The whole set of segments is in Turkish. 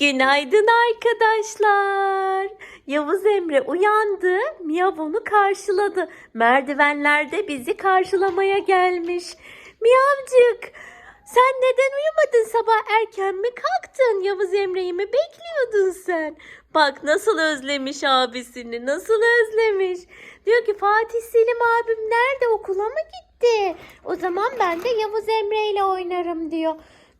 Günaydın arkadaşlar. Yavuz Emre uyandı. Miyav onu karşıladı. Merdivenlerde bizi karşılamaya gelmiş. Miyavcık sen neden uyumadın sabah erken mi kalktın? Yavuz Emre'yi mi bekliyordun sen? Bak nasıl özlemiş abisini nasıl özlemiş. Diyor ki Fatih Selim abim nerede okula mı gitti? O zaman ben de Yavuz Emre ile oynarım diyor.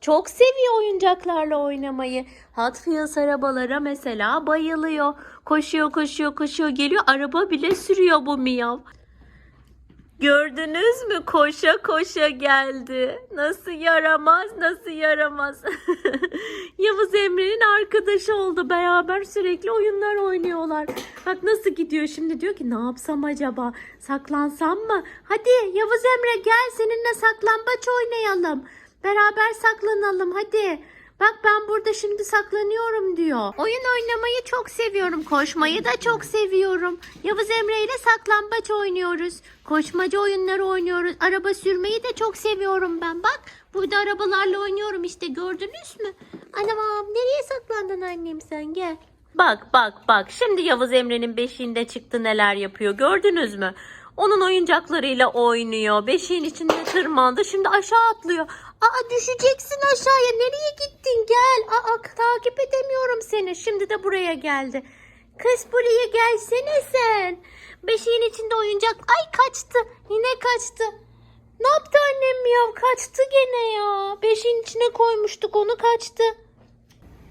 Çok seviyor oyuncaklarla oynamayı. Hot Wheels arabalara mesela bayılıyor. Koşuyor koşuyor koşuyor geliyor araba bile sürüyor bu miyav. Gördünüz mü koşa koşa geldi. Nasıl yaramaz nasıl yaramaz. Yavuz Emre'nin arkadaşı oldu. Beraber sürekli oyunlar oynuyorlar. Bak nasıl gidiyor şimdi diyor ki ne yapsam acaba? Saklansam mı? Hadi Yavuz Emre gel seninle saklambaç oynayalım. Beraber saklanalım hadi. Bak ben burada şimdi saklanıyorum diyor. Oyun oynamayı çok seviyorum. Koşmayı da çok seviyorum. Yavuz Emre ile saklambaç oynuyoruz. Koşmacı oyunları oynuyoruz. Araba sürmeyi de çok seviyorum ben. Bak burada arabalarla oynuyorum işte gördünüz mü? Anam nereye saklandın annem sen gel. Bak bak bak şimdi Yavuz Emre'nin beşiğinde çıktı neler yapıyor gördünüz mü? Onun oyuncaklarıyla oynuyor. Beşiğin içinde tırmandı. Şimdi aşağı atlıyor. Aa düşeceksin aşağıya. Nereye gittin? Gel. Aa takip edemiyorum seni. Şimdi de buraya geldi. Kız buraya gelsene sen. Beşiğin içinde oyuncak. Ay kaçtı. Yine kaçtı. Ne yaptı annem ya? Kaçtı gene ya. Beşiğin içine koymuştuk onu kaçtı.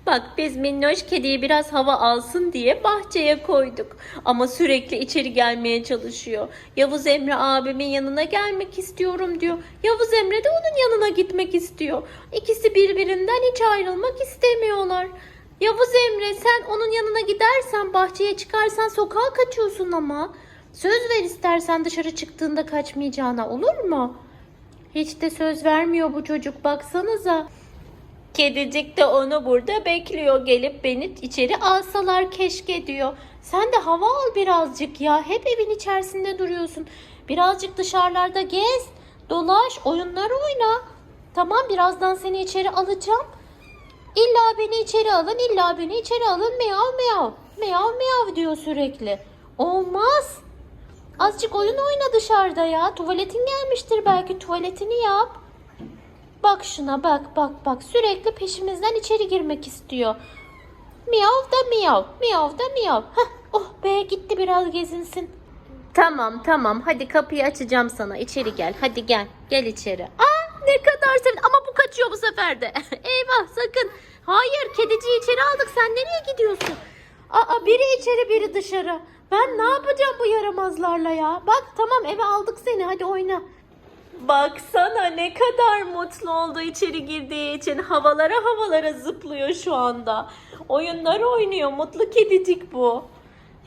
Bak biz minnoş kediyi biraz hava alsın diye bahçeye koyduk. Ama sürekli içeri gelmeye çalışıyor. Yavuz Emre abimin yanına gelmek istiyorum diyor. Yavuz Emre de onun yanına gitmek istiyor. İkisi birbirinden hiç ayrılmak istemiyorlar. Yavuz Emre sen onun yanına gidersen bahçeye çıkarsan sokağa kaçıyorsun ama. Söz ver istersen dışarı çıktığında kaçmayacağına olur mu? Hiç de söz vermiyor bu çocuk baksanıza. Kedicik de onu burada bekliyor. Gelip beni içeri alsalar keşke diyor. Sen de hava al birazcık ya. Hep evin içerisinde duruyorsun. Birazcık dışarılarda gez, dolaş, oyunlar oyna. Tamam birazdan seni içeri alacağım. İlla beni içeri alın, illa beni içeri alın. Miyav miyav, miyav miyav diyor sürekli. Olmaz. Azıcık oyun oyna dışarıda ya. Tuvaletin gelmiştir belki tuvaletini yap. Bak şuna bak bak bak sürekli peşimizden içeri girmek istiyor. Miyav da miyav, miyav da miyav. Heh, oh be gitti biraz gezinsin. Tamam tamam hadi kapıyı açacağım sana içeri gel hadi gel gel içeri. Aa ne kadar sevin ama bu kaçıyor bu sefer de. Eyvah sakın. Hayır kediciyi içeri aldık sen nereye gidiyorsun? Aa biri içeri biri dışarı. Ben ne yapacağım bu yaramazlarla ya? Bak tamam eve aldık seni hadi oyna. Baksana ne kadar mutlu oldu içeri girdiği için. Havalara havalara zıplıyor şu anda. Oyunlar oynuyor. Mutlu kedicik bu.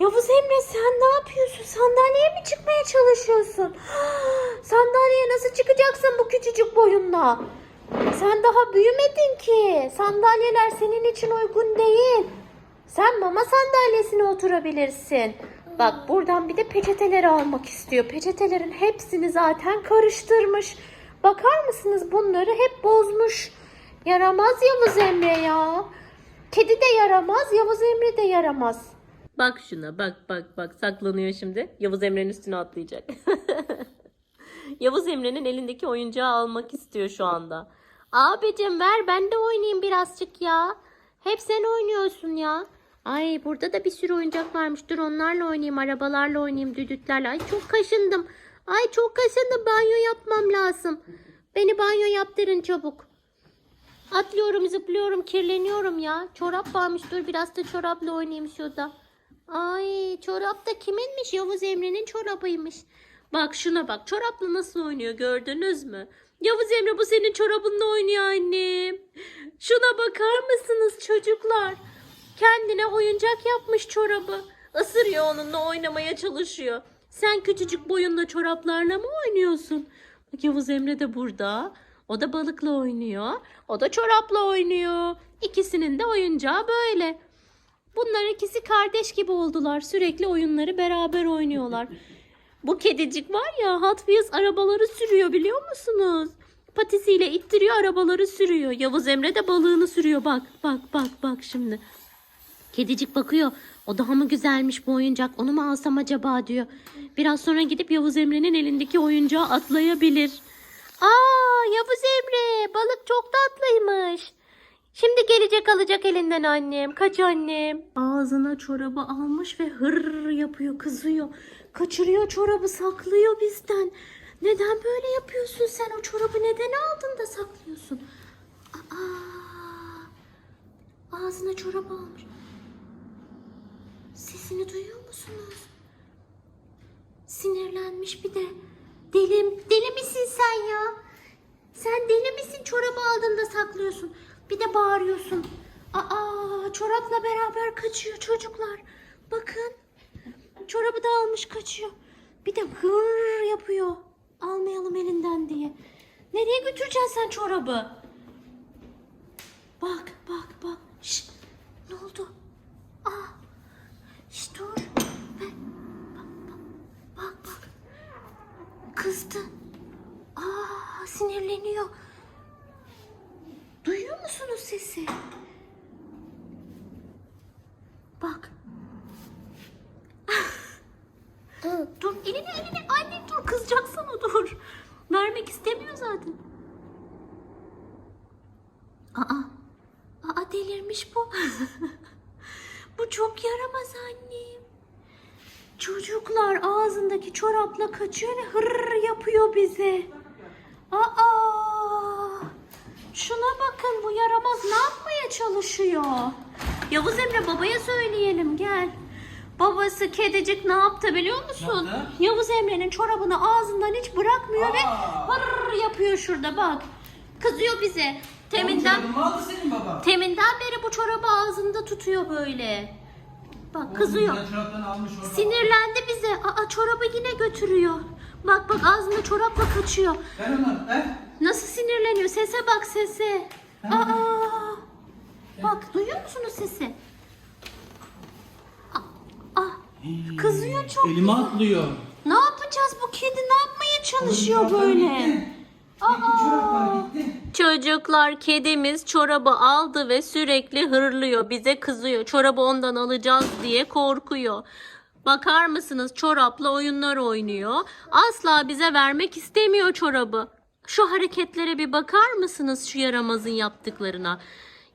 Yavuz Emre sen ne yapıyorsun? Sandalyeye mi çıkmaya çalışıyorsun? Sandalyeye nasıl çıkacaksın bu küçücük boyunla? Sen daha büyümedin ki. Sandalyeler senin için uygun değil. Sen mama sandalyesine oturabilirsin. Bak buradan bir de peçeteleri almak istiyor. Peçetelerin hepsini zaten karıştırmış. Bakar mısınız bunları hep bozmuş. Yaramaz Yavuz Emre ya. Kedi de yaramaz, Yavuz Emre de yaramaz. Bak şuna bak bak bak saklanıyor şimdi. Yavuz Emre'nin üstüne atlayacak. Yavuz Emre'nin elindeki oyuncağı almak istiyor şu anda. Abicim ver ben de oynayayım birazcık ya. Hep sen oynuyorsun ya. Ay burada da bir sürü oyuncak varmış. Dur onlarla oynayayım, arabalarla oynayayım, düdüklerle. Ay çok kaşındım. Ay çok kaşındım. Banyo yapmam lazım. Beni banyo yaptırın çabuk. Atlıyorum, zıplıyorum, kirleniyorum ya. Çorap varmış. Dur biraz da çorapla oynayayım şurada. Ay çorap da kiminmiş? Yavuz Emre'nin çorabıymış. Bak şuna bak. Çorapla nasıl oynuyor gördünüz mü? Yavuz Emre bu senin çorabınla oynuyor annem. Şuna bakar mısınız çocuklar? Kendine oyuncak yapmış çorabı. Isırıyor onunla oynamaya çalışıyor. Sen küçücük boyunla çoraplarla mı oynuyorsun? Yavuz Emre de burada. O da balıkla oynuyor. O da çorapla oynuyor. İkisinin de oyuncağı böyle. Bunlar ikisi kardeş gibi oldular. Sürekli oyunları beraber oynuyorlar. Bu kedicik var ya Hot Wheels arabaları sürüyor biliyor musunuz? patisiyle ittiriyor arabaları sürüyor. Yavuz Emre de balığını sürüyor. Bak bak bak bak şimdi. Kedicik bakıyor. O daha mı güzelmiş bu oyuncak? Onu mu alsam acaba diyor. Biraz sonra gidip Yavuz Emre'nin elindeki oyuncağa atlayabilir. Aa Yavuz Emre balık çok tatlıymış. Şimdi gelecek alacak elinden annem. Kaç annem. Ağzına çorabı almış ve hır yapıyor kızıyor. Kaçırıyor çorabı saklıyor bizden. Neden böyle yapıyorsun sen? O çorabı neden aldın da saklıyorsun? Aa, ağzına çorap almış. Sesini duyuyor musunuz? Sinirlenmiş bir de. Delim, deli misin sen ya? Sen deli misin? Çorabı aldın da saklıyorsun. Bir de bağırıyorsun. Aa, çorapla beraber kaçıyor çocuklar. Bakın. Çorabı da almış kaçıyor. Bir de hır yapıyor. Almayalım elinden diye. Nereye götüreceksin sen çorabı? Bak bak bak. Şş, ne oldu? Aa, şş, dur. Be- Bak bak bak bak. Kızdı. Aa, sinirleniyor. Duyuyor musunuz sesi? Bak. dur elini elini anne dur kızacak sana dur. Vermek istemiyor zaten. Aa. Aa delirmiş bu. bu çok yaramaz annem. Çocuklar ağzındaki çorapla kaçıyor ve hırr yapıyor bize. Aa! Şuna bakın bu yaramaz ne yapmaya çalışıyor? Yavuz Emre babaya söyleyelim gel. Babası kedicik ne yaptı biliyor musun? Yaptı? Yavuz Emre'nin çorabını ağzından hiç bırakmıyor ve Aa! hırr yapıyor şurada bak. Kızıyor bize. Teminden Oğlum, senin baba. Teminden beri bu çorabı ağzında tutuyor böyle. Bak kızıyor. Sinirlendi bize. Aa çorabı yine götürüyor. Bak bak ağzında çorapla kaçıyor. Ver onu ver. Nasıl sinirleniyor? Sese bak sese. Aa. Bak duyuyor musunuz sesi? Aa, aa, kızıyor çok. Elime atlıyor. Ne yapacağız bu kedi ne yapmaya çalışıyor böyle? Çocuklar kedimiz çorabı aldı ve sürekli hırlıyor. Bize kızıyor. Çorabı ondan alacağız diye korkuyor. Bakar mısınız çorapla oyunlar oynuyor. Asla bize vermek istemiyor çorabı. Şu hareketlere bir bakar mısınız şu yaramazın yaptıklarına?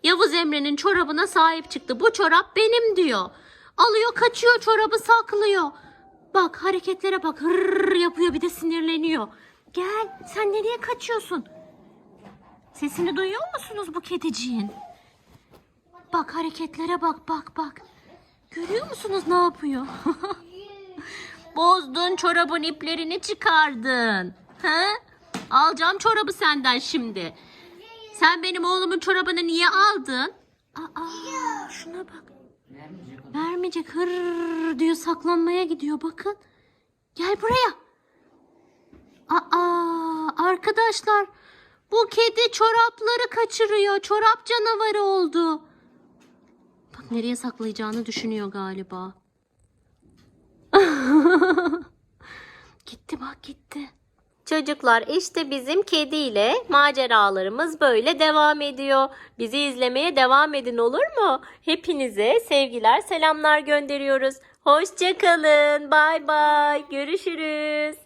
Yavuz Emre'nin çorabına sahip çıktı. Bu çorap benim diyor. Alıyor kaçıyor çorabı saklıyor. Bak hareketlere bak hırr yapıyor bir de sinirleniyor. Gel sen nereye kaçıyorsun? Sesini duyuyor musunuz bu kediciğin? Bak hareketlere bak bak bak. Görüyor musunuz ne yapıyor? Bozdun çorabın iplerini çıkardın. He? Alacağım çorabı senden şimdi. Sen benim oğlumun çorabını niye aldın? Aa, şuna bak. Vermeyecek. Hırr diyor saklanmaya gidiyor bakın. Gel buraya. Aa, arkadaşlar bu kedi çorapları kaçırıyor. Çorap canavarı oldu. Bak nereye saklayacağını düşünüyor galiba. gitti bak gitti. Çocuklar işte bizim kediyle maceralarımız böyle devam ediyor. Bizi izlemeye devam edin olur mu? Hepinize sevgiler, selamlar gönderiyoruz. Hoşçakalın. Bay bay. Görüşürüz.